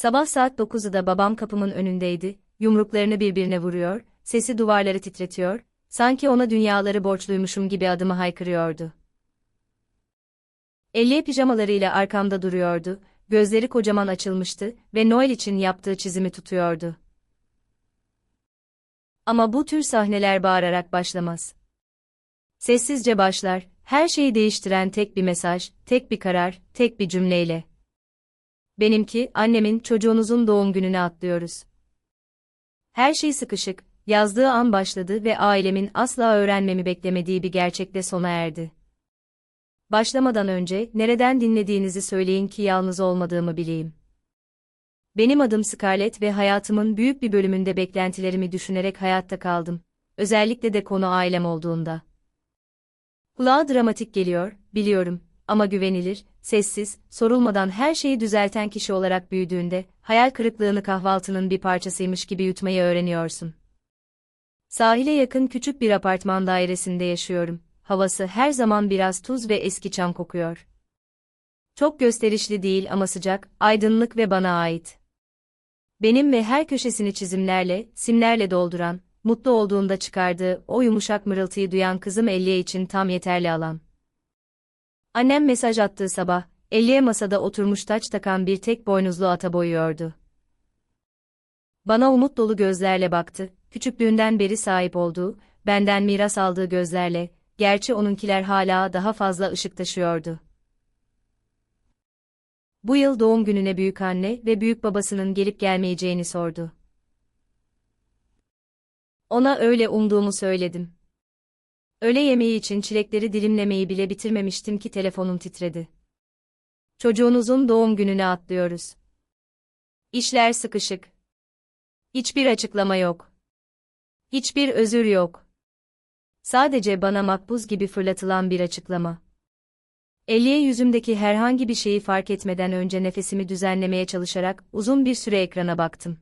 Sabah saat 9'da babam kapımın önündeydi, yumruklarını birbirine vuruyor, sesi duvarları titretiyor, sanki ona dünyaları borçluymuşum gibi adımı haykırıyordu. Elliye pijamalarıyla arkamda duruyordu, gözleri kocaman açılmıştı ve Noel için yaptığı çizimi tutuyordu. Ama bu tür sahneler bağırarak başlamaz. Sessizce başlar, her şeyi değiştiren tek bir mesaj, tek bir karar, tek bir cümleyle. Benimki, annemin, çocuğunuzun doğum gününe atlıyoruz. Her şey sıkışık, yazdığı an başladı ve ailemin asla öğrenmemi beklemediği bir gerçekle sona erdi. Başlamadan önce, nereden dinlediğinizi söyleyin ki yalnız olmadığımı bileyim. Benim adım Scarlett ve hayatımın büyük bir bölümünde beklentilerimi düşünerek hayatta kaldım. Özellikle de konu ailem olduğunda. Kulağa dramatik geliyor, biliyorum, ama güvenilir, sessiz, sorulmadan her şeyi düzelten kişi olarak büyüdüğünde, hayal kırıklığını kahvaltının bir parçasıymış gibi yutmayı öğreniyorsun. Sahile yakın küçük bir apartman dairesinde yaşıyorum. Havası her zaman biraz tuz ve eski çam kokuyor. Çok gösterişli değil ama sıcak, aydınlık ve bana ait. Benim ve her köşesini çizimlerle, simlerle dolduran, mutlu olduğunda çıkardığı o yumuşak mırıltıyı duyan kızım Elliye için tam yeterli alan. Annem mesaj attığı sabah, Elliye masada oturmuş taç takan bir tek boynuzlu ata boyuyordu. Bana umut dolu gözlerle baktı, küçüklüğünden beri sahip olduğu, benden miras aldığı gözlerle, gerçi onunkiler hala daha fazla ışık taşıyordu. Bu yıl doğum gününe büyük anne ve büyük babasının gelip gelmeyeceğini sordu. Ona öyle umduğumu söyledim. Öğle yemeği için çilekleri dilimlemeyi bile bitirmemiştim ki telefonum titredi. Çocuğunuzun doğum gününe atlıyoruz. İşler sıkışık. Hiçbir açıklama yok. Hiçbir özür yok. Sadece bana makbuz gibi fırlatılan bir açıklama. Elliye yüzümdeki herhangi bir şeyi fark etmeden önce nefesimi düzenlemeye çalışarak uzun bir süre ekrana baktım.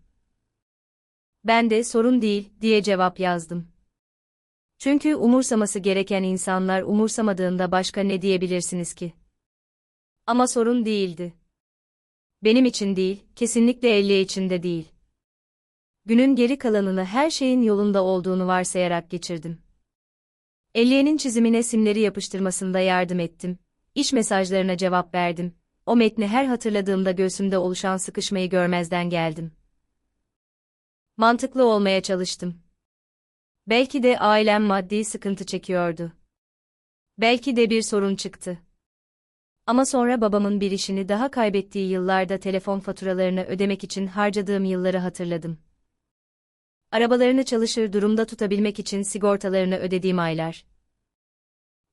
Ben de sorun değil diye cevap yazdım. Çünkü umursaması gereken insanlar umursamadığında başka ne diyebilirsiniz ki? Ama sorun değildi. Benim için değil, kesinlikle Elliye için de değil. Günün geri kalanını her şeyin yolunda olduğunu varsayarak geçirdim. Elliye'nin çizimine simleri yapıştırmasında yardım ettim. İş mesajlarına cevap verdim. O metni her hatırladığımda göğsümde oluşan sıkışmayı görmezden geldim. Mantıklı olmaya çalıştım. Belki de ailem maddi sıkıntı çekiyordu. Belki de bir sorun çıktı. Ama sonra babamın bir işini daha kaybettiği yıllarda telefon faturalarını ödemek için harcadığım yılları hatırladım. Arabalarını çalışır durumda tutabilmek için sigortalarını ödediğim aylar.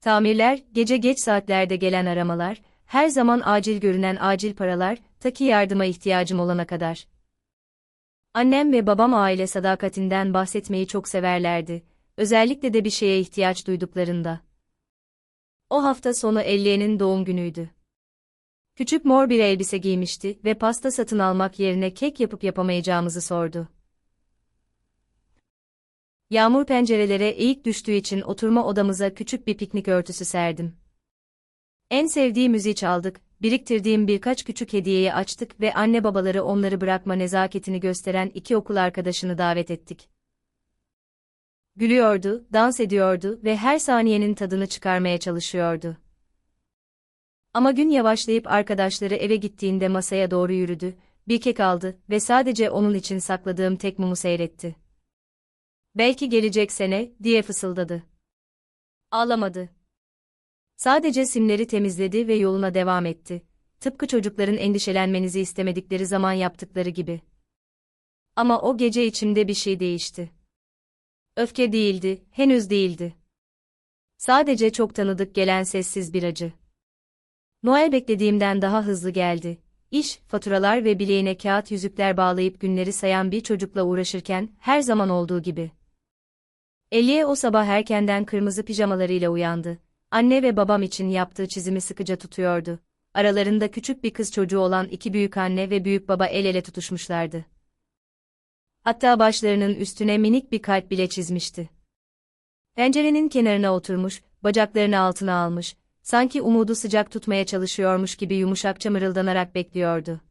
Tamirler, gece geç saatlerde gelen aramalar, her zaman acil görünen acil paralar, ta yardıma ihtiyacım olana kadar. Annem ve babam aile sadakatinden bahsetmeyi çok severlerdi, özellikle de bir şeye ihtiyaç duyduklarında. O hafta sonu Elliye'nin doğum günüydü. Küçük mor bir elbise giymişti ve pasta satın almak yerine kek yapıp yapamayacağımızı sordu. Yağmur pencerelere eğik düştüğü için oturma odamıza küçük bir piknik örtüsü serdim. En sevdiği müziği çaldık, biriktirdiğim birkaç küçük hediyeyi açtık ve anne babaları onları bırakma nezaketini gösteren iki okul arkadaşını davet ettik. Gülüyordu, dans ediyordu ve her saniyenin tadını çıkarmaya çalışıyordu. Ama gün yavaşlayıp arkadaşları eve gittiğinde masaya doğru yürüdü, bir kek aldı ve sadece onun için sakladığım tek mumu seyretti. Belki gelecek sene, diye fısıldadı. Ağlamadı. Sadece simleri temizledi ve yoluna devam etti. Tıpkı çocukların endişelenmenizi istemedikleri zaman yaptıkları gibi. Ama o gece içimde bir şey değişti. Öfke değildi, henüz değildi. Sadece çok tanıdık gelen sessiz bir acı. Noel beklediğimden daha hızlı geldi. İş, faturalar ve bileğine kağıt yüzükler bağlayıp günleri sayan bir çocukla uğraşırken her zaman olduğu gibi. Eliye o sabah erkenden kırmızı pijamalarıyla uyandı. Anne ve babam için yaptığı çizimi sıkıca tutuyordu. Aralarında küçük bir kız çocuğu olan iki büyük anne ve büyük baba el ele tutuşmuşlardı. Hatta başlarının üstüne minik bir kalp bile çizmişti. Pencerenin kenarına oturmuş, bacaklarını altına almış, sanki umudu sıcak tutmaya çalışıyormuş gibi yumuşakça mırıldanarak bekliyordu.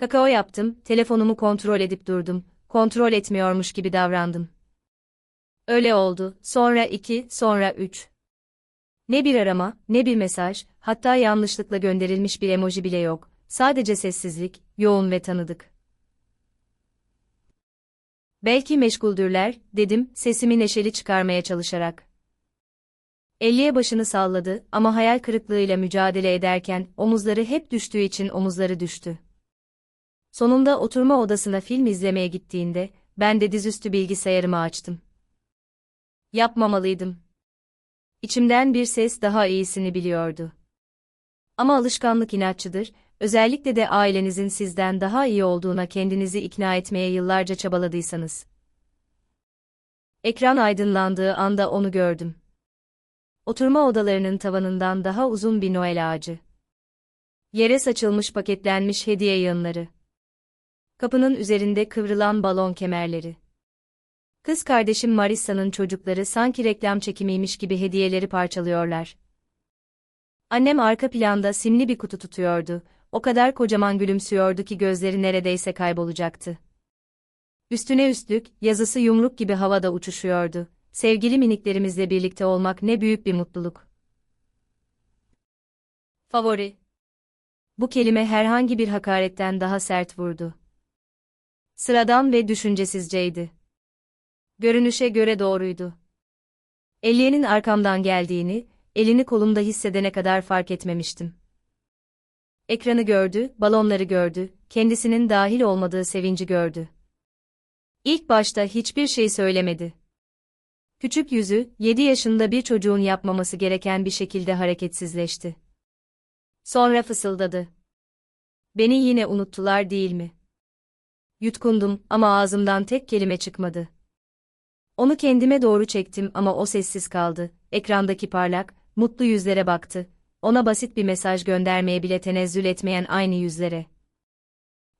Kakao yaptım, telefonumu kontrol edip durdum, kontrol etmiyormuş gibi davrandım. Öyle oldu, sonra iki, sonra üç. Ne bir arama, ne bir mesaj, hatta yanlışlıkla gönderilmiş bir emoji bile yok, sadece sessizlik, yoğun ve tanıdık. Belki meşguldürler, dedim, sesimi neşeli çıkarmaya çalışarak. Elliye başını salladı ama hayal kırıklığıyla mücadele ederken omuzları hep düştüğü için omuzları düştü. Sonunda oturma odasına film izlemeye gittiğinde ben de dizüstü bilgisayarımı açtım. Yapmamalıydım. İçimden bir ses daha iyisini biliyordu. Ama alışkanlık inatçıdır, özellikle de ailenizin sizden daha iyi olduğuna kendinizi ikna etmeye yıllarca çabaladıysanız. Ekran aydınlandığı anda onu gördüm. Oturma odalarının tavanından daha uzun bir Noel ağacı. Yere saçılmış paketlenmiş hediye yığınları. Kapının üzerinde kıvrılan balon kemerleri. Kız kardeşim Marissa'nın çocukları sanki reklam çekimiymiş gibi hediyeleri parçalıyorlar. Annem arka planda simli bir kutu tutuyordu, o kadar kocaman gülümsüyordu ki gözleri neredeyse kaybolacaktı. Üstüne üstlük, yazısı yumruk gibi havada uçuşuyordu. Sevgili miniklerimizle birlikte olmak ne büyük bir mutluluk. Favori. Bu kelime herhangi bir hakaretten daha sert vurdu. Sıradan ve düşüncesizceydi. Görünüşe göre doğruydu. Elliye'nin arkamdan geldiğini, elini kolumda hissedene kadar fark etmemiştim. Ekranı gördü, balonları gördü, kendisinin dahil olmadığı sevinci gördü. İlk başta hiçbir şey söylemedi. Küçük yüzü, 7 yaşında bir çocuğun yapmaması gereken bir şekilde hareketsizleşti. Sonra fısıldadı. Beni yine unuttular değil mi? Yutkundum ama ağzımdan tek kelime çıkmadı. Onu kendime doğru çektim ama o sessiz kaldı. Ekrandaki parlak, mutlu yüzlere baktı. Ona basit bir mesaj göndermeye bile tenezzül etmeyen aynı yüzlere.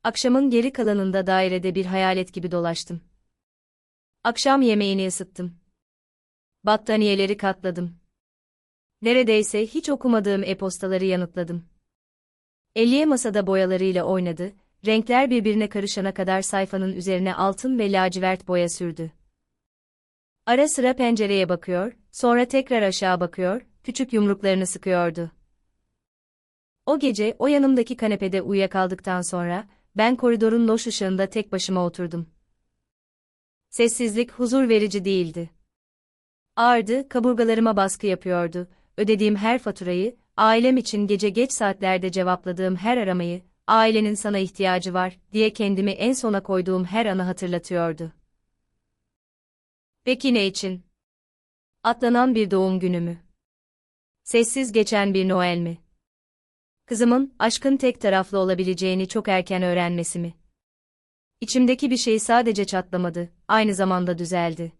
Akşamın geri kalanında dairede bir hayalet gibi dolaştım. Akşam yemeğini ısıttım. Battaniyeleri katladım. Neredeyse hiç okumadığım e-postaları yanıtladım. Elliye masada boyalarıyla oynadı, renkler birbirine karışana kadar sayfanın üzerine altın ve lacivert boya sürdü. Ara sıra pencereye bakıyor, sonra tekrar aşağı bakıyor, küçük yumruklarını sıkıyordu. O gece o yanımdaki kanepede uyuyakaldıktan sonra, ben koridorun loş ışığında tek başıma oturdum. Sessizlik huzur verici değildi. Ağırdı, kaburgalarıma baskı yapıyordu, ödediğim her faturayı, ailem için gece geç saatlerde cevapladığım her aramayı, ailenin sana ihtiyacı var, diye kendimi en sona koyduğum her anı hatırlatıyordu. Peki ne için? Atlanan bir doğum günü mü? Sessiz geçen bir Noel mi? Kızımın, aşkın tek taraflı olabileceğini çok erken öğrenmesi mi? İçimdeki bir şey sadece çatlamadı, aynı zamanda düzeldi.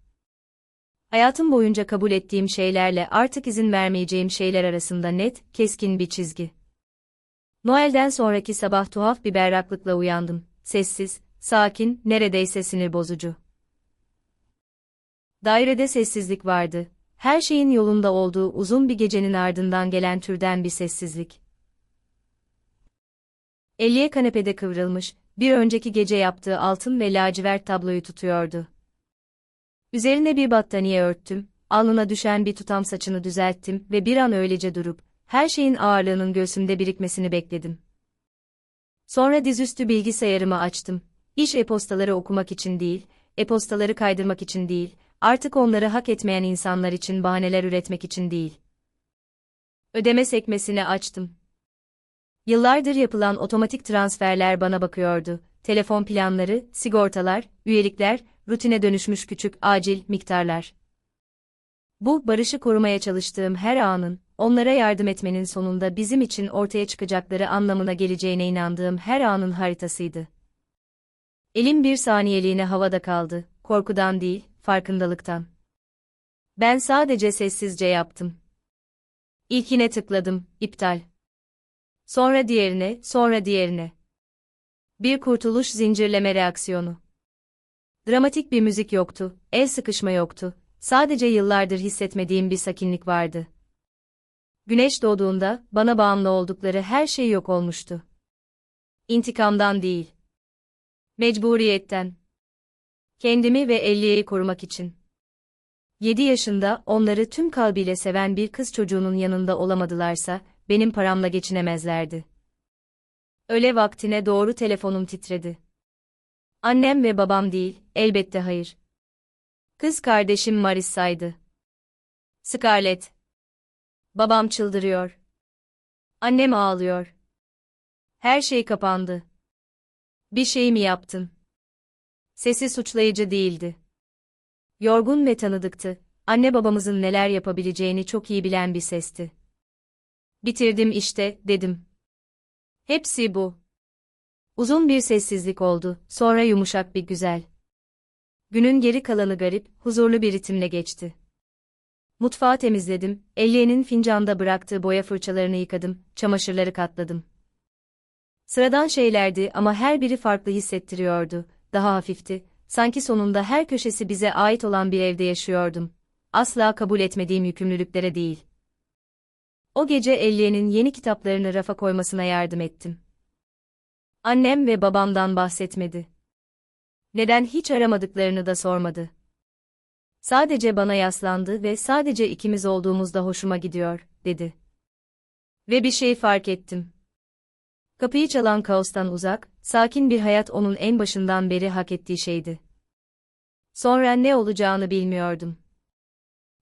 Hayatım boyunca kabul ettiğim şeylerle artık izin vermeyeceğim şeyler arasında net, keskin bir çizgi. Noel'den sonraki sabah tuhaf bir berraklıkla uyandım. Sessiz, sakin, neredeyse sinir bozucu. Dairede sessizlik vardı. Her şeyin yolunda olduğu uzun bir gecenin ardından gelen türden bir sessizlik. Elliye kanepede kıvrılmış, bir önceki gece yaptığı altın ve lacivert tabloyu tutuyordu. Üzerine bir battaniye örttüm, alnına düşen bir tutam saçını düzelttim ve bir an öylece durup, her şeyin ağırlığının göğsümde birikmesini bekledim. Sonra dizüstü bilgisayarımı açtım. İş e-postaları okumak için değil, e-postaları kaydırmak için değil, artık onları hak etmeyen insanlar için bahaneler üretmek için değil. Ödeme sekmesini açtım. Yıllardır yapılan otomatik transferler bana bakıyordu. Telefon planları, sigortalar, üyelikler, rutine dönüşmüş küçük, acil miktarlar. Bu, barışı korumaya çalıştığım her anın, onlara yardım etmenin sonunda bizim için ortaya çıkacakları anlamına geleceğine inandığım her anın haritasıydı. Elim bir saniyeliğine havada kaldı, korkudan değil, farkındalıktan. Ben sadece sessizce yaptım. İlkine tıkladım, iptal. Sonra diğerine, sonra diğerine. Bir kurtuluş zincirleme reaksiyonu. Dramatik bir müzik yoktu, el sıkışma yoktu, sadece yıllardır hissetmediğim bir sakinlik vardı. Güneş doğduğunda, bana bağımlı oldukları her şey yok olmuştu. İntikamdan değil. Mecburiyetten. Kendimi ve Elliye'yi korumak için. 7 yaşında onları tüm kalbiyle seven bir kız çocuğunun yanında olamadılarsa, benim paramla geçinemezlerdi. Öyle vaktine doğru telefonum titredi. Annem ve babam değil, elbette hayır. Kız kardeşim Marissa'ydı. Scarlett. Babam çıldırıyor. Annem ağlıyor. Her şey kapandı. Bir şey mi yaptın? Sesi suçlayıcı değildi. Yorgun ve tanıdıktı. Anne babamızın neler yapabileceğini çok iyi bilen bir sesti. Bitirdim işte, dedim. Hepsi bu. Uzun bir sessizlik oldu, sonra yumuşak bir güzel. Günün geri kalanı garip, huzurlu bir ritimle geçti. Mutfağı temizledim, Elliye'nin fincanda bıraktığı boya fırçalarını yıkadım, çamaşırları katladım. Sıradan şeylerdi ama her biri farklı hissettiriyordu, daha hafifti, sanki sonunda her köşesi bize ait olan bir evde yaşıyordum. Asla kabul etmediğim yükümlülüklere değil. O gece Elliye'nin yeni kitaplarını rafa koymasına yardım ettim. Annem ve babamdan bahsetmedi. Neden hiç aramadıklarını da sormadı. Sadece bana yaslandı ve sadece ikimiz olduğumuzda hoşuma gidiyor, dedi. Ve bir şey fark ettim. Kapıyı çalan kaostan uzak, sakin bir hayat onun en başından beri hak ettiği şeydi. Sonra ne olacağını bilmiyordum.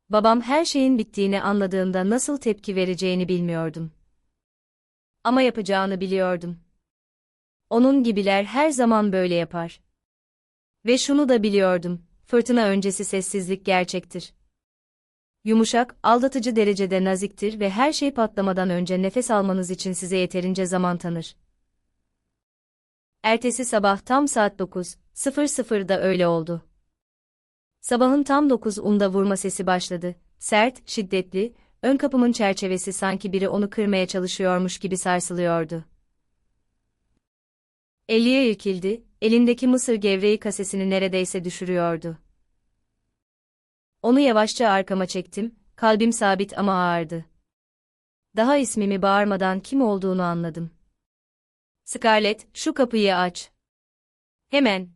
Babam her şeyin bittiğini anladığında nasıl tepki vereceğini bilmiyordum. Ama yapacağını biliyordum. Onun gibiler her zaman böyle yapar. Ve şunu da biliyordum, fırtına öncesi sessizlik gerçektir. Yumuşak, aldatıcı derecede naziktir ve her şey patlamadan önce nefes almanız için size yeterince zaman tanır. Ertesi sabah tam saat 9.00'da öyle oldu. Sabahın tam 9.10'da vurma sesi başladı. Sert, şiddetli, ön kapımın çerçevesi sanki biri onu kırmaya çalışıyormuş gibi sarsılıyordu. Eliye irkildi, elindeki mısır gevreği kasesini neredeyse düşürüyordu. Onu yavaşça arkama çektim, kalbim sabit ama ağırdı. Daha ismimi bağırmadan kim olduğunu anladım. Scarlett, şu kapıyı aç. Hemen.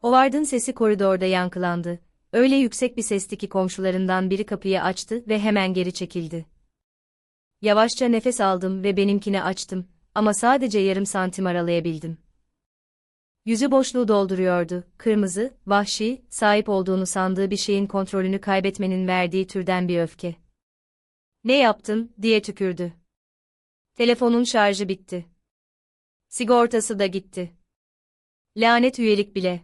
Howard'ın sesi koridorda yankılandı. Öyle yüksek bir sesti ki komşularından biri kapıyı açtı ve hemen geri çekildi. Yavaşça nefes aldım ve benimkini açtım ama sadece yarım santim aralayabildim. Yüzü boşluğu dolduruyordu, kırmızı, vahşi, sahip olduğunu sandığı bir şeyin kontrolünü kaybetmenin verdiği türden bir öfke. Ne yaptın, diye tükürdü. Telefonun şarjı bitti. Sigortası da gitti. Lanet üyelik bile.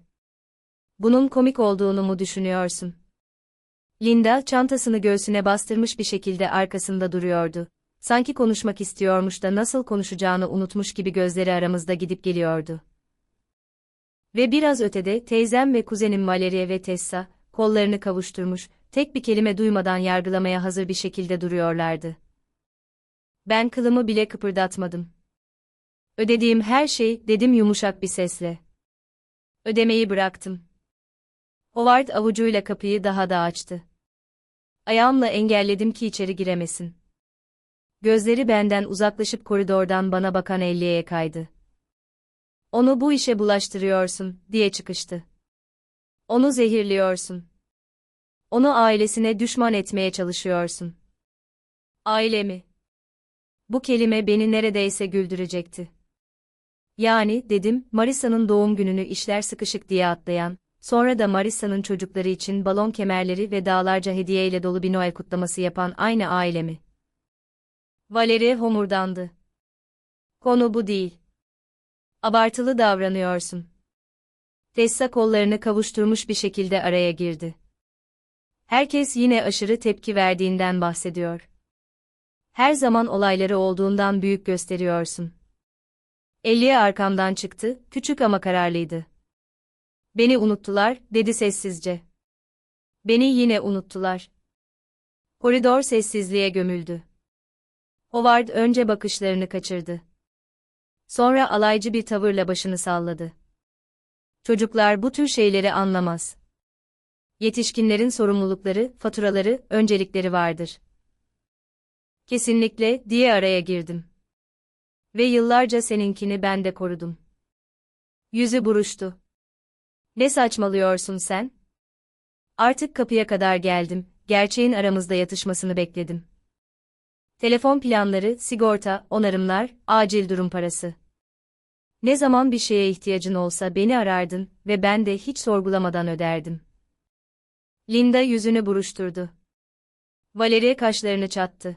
Bunun komik olduğunu mu düşünüyorsun? Linda, çantasını göğsüne bastırmış bir şekilde arkasında duruyordu. Sanki konuşmak istiyormuş da nasıl konuşacağını unutmuş gibi gözleri aramızda gidip geliyordu. Ve biraz ötede teyzem ve kuzenim Valeria ve Tessa, kollarını kavuşturmuş, tek bir kelime duymadan yargılamaya hazır bir şekilde duruyorlardı. Ben kılımı bile kıpırdatmadım. Ödediğim her şey, dedim yumuşak bir sesle. Ödemeyi bıraktım. Howard avucuyla kapıyı daha da açtı. Ayağımla engelledim ki içeri giremesin. Gözleri benden uzaklaşıp koridordan bana bakan Ellie'ye kaydı. Onu bu işe bulaştırıyorsun, diye çıkıştı. Onu zehirliyorsun. Onu ailesine düşman etmeye çalışıyorsun. Ailemi. Bu kelime beni neredeyse güldürecekti. Yani, dedim, Marisa'nın doğum gününü işler sıkışık diye atlayan, sonra da Marisa'nın çocukları için balon kemerleri ve dağlarca hediyeyle dolu bir Noel kutlaması yapan aynı ailemi. Valeri homurdandı. Konu bu değil. Abartılı davranıyorsun. Tessa kollarını kavuşturmuş bir şekilde araya girdi. Herkes yine aşırı tepki verdiğinden bahsediyor. Her zaman olayları olduğundan büyük gösteriyorsun. Elliye arkamdan çıktı, küçük ama kararlıydı. Beni unuttular, dedi sessizce. Beni yine unuttular. Koridor sessizliğe gömüldü. Howard önce bakışlarını kaçırdı. Sonra alaycı bir tavırla başını salladı. Çocuklar bu tür şeyleri anlamaz. Yetişkinlerin sorumlulukları, faturaları, öncelikleri vardır. Kesinlikle, diye araya girdim. Ve yıllarca seninkini ben de korudum. Yüzü buruştu. Ne saçmalıyorsun sen? Artık kapıya kadar geldim, gerçeğin aramızda yatışmasını bekledim. Telefon planları, sigorta, onarımlar, acil durum parası. Ne zaman bir şeye ihtiyacın olsa beni arardın ve ben de hiç sorgulamadan öderdim. Linda yüzünü buruşturdu. Valerie kaşlarını çattı.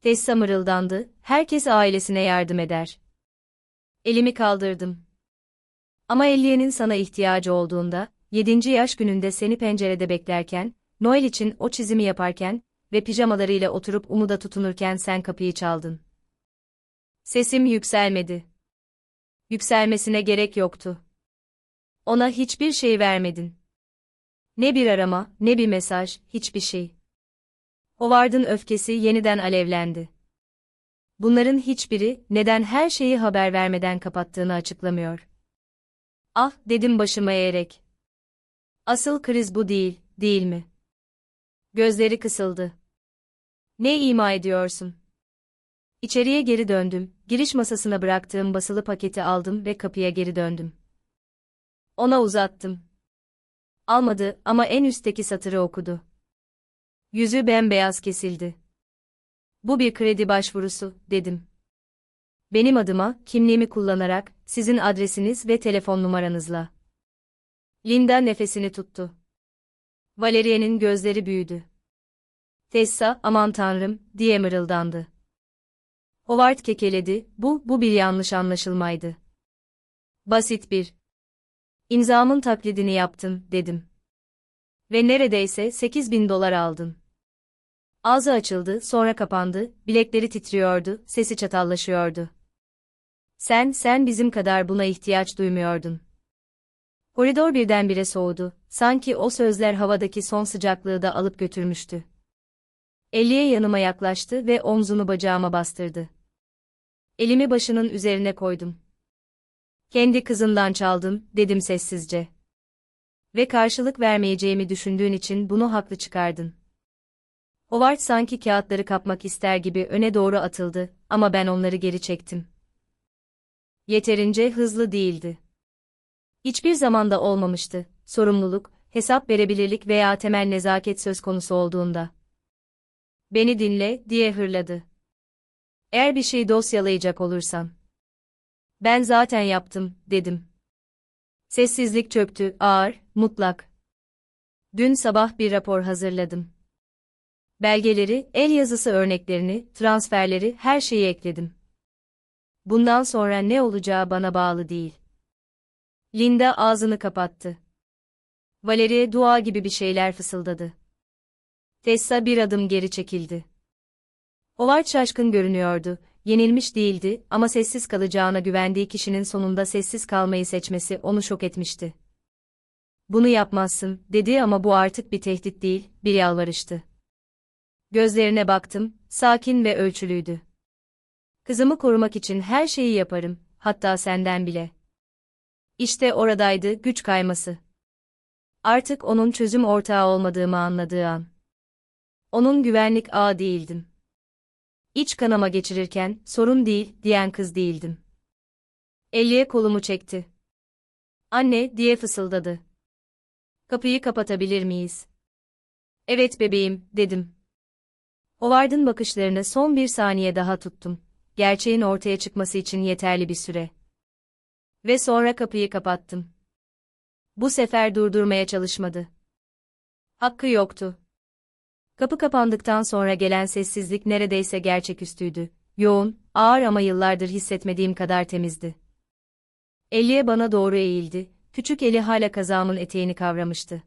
Tessa mırıldandı, herkes ailesine yardım eder. Elimi kaldırdım. Ama Ellie'nin sana ihtiyacı olduğunda, yedinci yaş gününde seni pencerede beklerken, Noel için o çizimi yaparken ve pijamalarıyla oturup umuda tutunurken sen kapıyı çaldın. Sesim yükselmedi. Yükselmesine gerek yoktu. Ona hiçbir şey vermedin. Ne bir arama, ne bir mesaj, hiçbir şey. Howard'ın öfkesi yeniden alevlendi. Bunların hiçbiri, neden her şeyi haber vermeden kapattığını açıklamıyor. Ah, dedim başımı eğerek. Asıl kriz bu değil, değil mi? Gözleri kısıldı. Ne ima ediyorsun? İçeriye geri döndüm, giriş masasına bıraktığım basılı paketi aldım ve kapıya geri döndüm. Ona uzattım. Almadı ama en üstteki satırı okudu. Yüzü bembeyaz kesildi. Bu bir kredi başvurusu, dedim. Benim adıma, kimliğimi kullanarak, sizin adresiniz ve telefon numaranızla. Linda nefesini tuttu. Valeriye'nin gözleri büyüdü. Tessa, aman tanrım, diye mırıldandı. Howard kekeledi, bu, bu bir yanlış anlaşılmaydı. Basit bir. İmzamın taklidini yaptım, dedim. Ve neredeyse 8 bin dolar aldın. Ağzı açıldı, sonra kapandı, bilekleri titriyordu, sesi çatallaşıyordu. Sen, sen bizim kadar buna ihtiyaç duymuyordun. Koridor birdenbire soğudu, sanki o sözler havadaki son sıcaklığı da alıp götürmüştü. Elliye yanıma yaklaştı ve omzunu bacağıma bastırdı. Elimi başının üzerine koydum. Kendi kızından çaldım, dedim sessizce. Ve karşılık vermeyeceğimi düşündüğün için bunu haklı çıkardın. Howard sanki kağıtları kapmak ister gibi öne doğru atıldı ama ben onları geri çektim. Yeterince hızlı değildi. Hiçbir zamanda olmamıştı, sorumluluk, hesap verebilirlik veya temel nezaket söz konusu olduğunda. Beni dinle, diye hırladı. Eğer bir şey dosyalayacak olursan. Ben zaten yaptım, dedim. Sessizlik çöktü, ağır, mutlak. Dün sabah bir rapor hazırladım. Belgeleri, el yazısı örneklerini, transferleri, her şeyi ekledim. Bundan sonra ne olacağı bana bağlı değil. Linda ağzını kapattı. Valerie dua gibi bir şeyler fısıldadı. Tessa bir adım geri çekildi. Howard şaşkın görünüyordu, yenilmiş değildi ama sessiz kalacağına güvendiği kişinin sonunda sessiz kalmayı seçmesi onu şok etmişti. Bunu yapmazsın, dedi ama bu artık bir tehdit değil, bir yalvarıştı. Gözlerine baktım, sakin ve ölçülüydü. Kızımı korumak için her şeyi yaparım, hatta senden bile. İşte oradaydı güç kayması. Artık onun çözüm ortağı olmadığımı anladığı an. Onun güvenlik ağı değildim. İç kanama geçirirken, sorun değil, diyen kız değildim. Elliye kolumu çekti. Anne, diye fısıldadı. Kapıyı kapatabilir miyiz? Evet bebeğim, dedim. Howard'ın bakışlarını son bir saniye daha tuttum. Gerçeğin ortaya çıkması için yeterli bir süre. Ve sonra kapıyı kapattım. Bu sefer durdurmaya çalışmadı. Hakkı yoktu. Kapı kapandıktan sonra gelen sessizlik neredeyse gerçeküstüydü. Yoğun, ağır ama yıllardır hissetmediğim kadar temizdi. Elliye bana doğru eğildi, küçük eli hala kazağımın eteğini kavramıştı.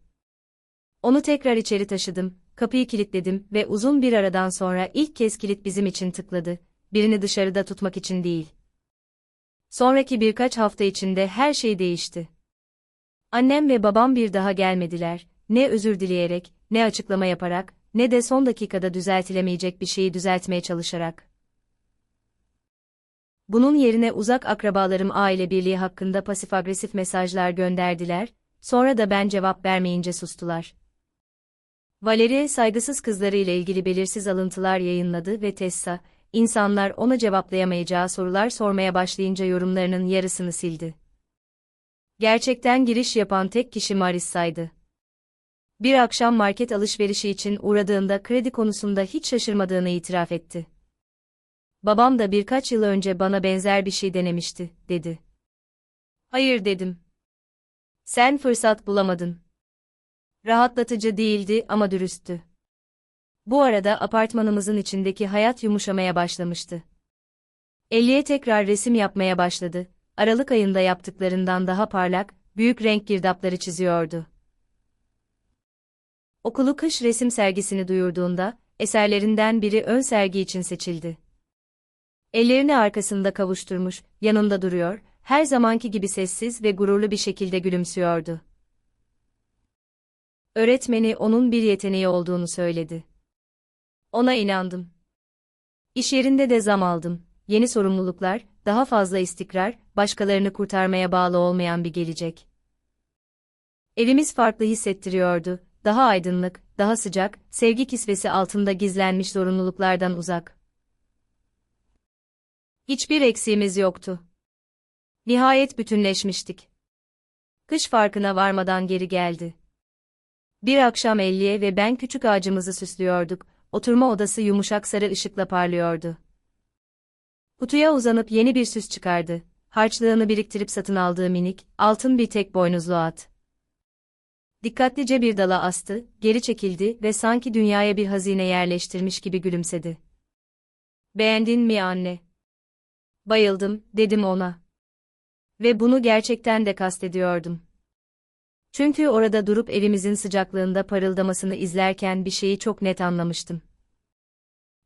Onu tekrar içeri taşıdım, kapıyı kilitledim ve uzun bir aradan sonra ilk kez kilit bizim için tıkladı, birini dışarıda tutmak için değil. Sonraki birkaç hafta içinde her şey değişti. Annem ve babam bir daha gelmediler, ne özür dileyerek, ne açıklama yaparak, ne de son dakikada düzeltilemeyecek bir şeyi düzeltmeye çalışarak. Bunun yerine uzak akrabalarım aile birliği hakkında pasif-agresif mesajlar gönderdiler, sonra da ben cevap vermeyince sustular. Valerie saygısız kızları ile ilgili belirsiz alıntılar yayınladı ve Tessa, insanlar ona cevaplayamayacağı sorular sormaya başlayınca yorumlarının yarısını sildi. Gerçekten giriş yapan tek kişi Marissa'ydı. Bir akşam market alışverişi için uğradığında kredi konusunda hiç şaşırmadığını itiraf etti. Babam da birkaç yıl önce bana benzer bir şey denemişti, dedi. Hayır dedim. Sen fırsat bulamadın. Rahatlatıcı değildi ama dürüsttü. Bu arada apartmanımızın içindeki hayat yumuşamaya başlamıştı. Elliye tekrar resim yapmaya başladı. Aralık ayında yaptıklarından daha parlak, büyük renk girdapları çiziyordu. Okulu kış resim sergisini duyurduğunda, eserlerinden biri ön sergi için seçildi. Ellerini arkasında kavuşturmuş, yanında duruyor, her zamanki gibi sessiz ve gururlu bir şekilde gülümsüyordu. Öğretmeni onun bir yeteneği olduğunu söyledi. Ona inandım. İş yerinde de zam aldım. Yeni sorumluluklar, daha fazla istikrar, başkalarını kurtarmaya bağlı olmayan bir gelecek. Evimiz farklı hissettiriyordu. Daha aydınlık, daha sıcak, sevgi kisvesi altında gizlenmiş zorunluluklardan uzak. Hiçbir eksiğimiz yoktu. Nihayet bütünleşmiştik. Kış farkına varmadan geri geldi. Bir akşam Elliye ve ben küçük ağacımızı süslüyorduk, oturma odası yumuşak sarı ışıkla parlıyordu. Kutuya uzanıp yeni bir süs çıkardı. Harçlığını biriktirip satın aldığı minik, altın bir tek boynuzlu at. Dikkatlice bir dala astı, geri çekildi ve sanki dünyaya bir hazine yerleştirmiş gibi gülümsedi. Beğendin mi anne? Bayıldım, dedim ona. Ve bunu gerçekten de kastediyordum. Çünkü orada durup evimizin sıcaklığında parıldamasını izlerken bir şeyi çok net anlamıştım.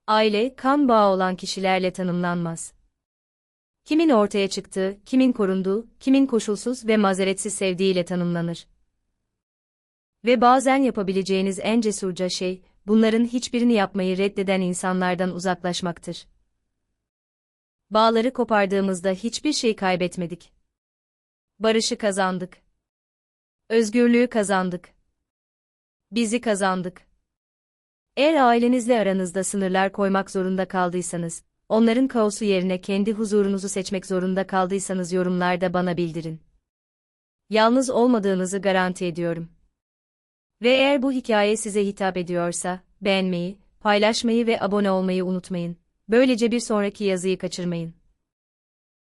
Aile, kan bağı olan kişilerle tanımlanmaz. Kimin ortaya çıktığı, kimin korunduğu, kimin koşulsuz ve mazeretsiz sevdiğiyle tanımlanır. Ve bazen yapabileceğiniz en cesurca şey, bunların hiçbirini yapmayı reddeden insanlardan uzaklaşmaktır. Bağları kopardığımızda hiçbir şey kaybetmedik. Barışı kazandık. Özgürlüğü kazandık. Bizi kazandık. Eğer ailenizle aranızda sınırlar koymak zorunda kaldıysanız, onların kaosu yerine kendi huzurunuzu seçmek zorunda kaldıysanız yorumlarda bana bildirin. Yalnız olmadığınızı garanti ediyorum. Ve eğer bu hikaye size hitap ediyorsa, beğenmeyi, paylaşmayı ve abone olmayı unutmayın. Böylece bir sonraki yazıyı kaçırmayın.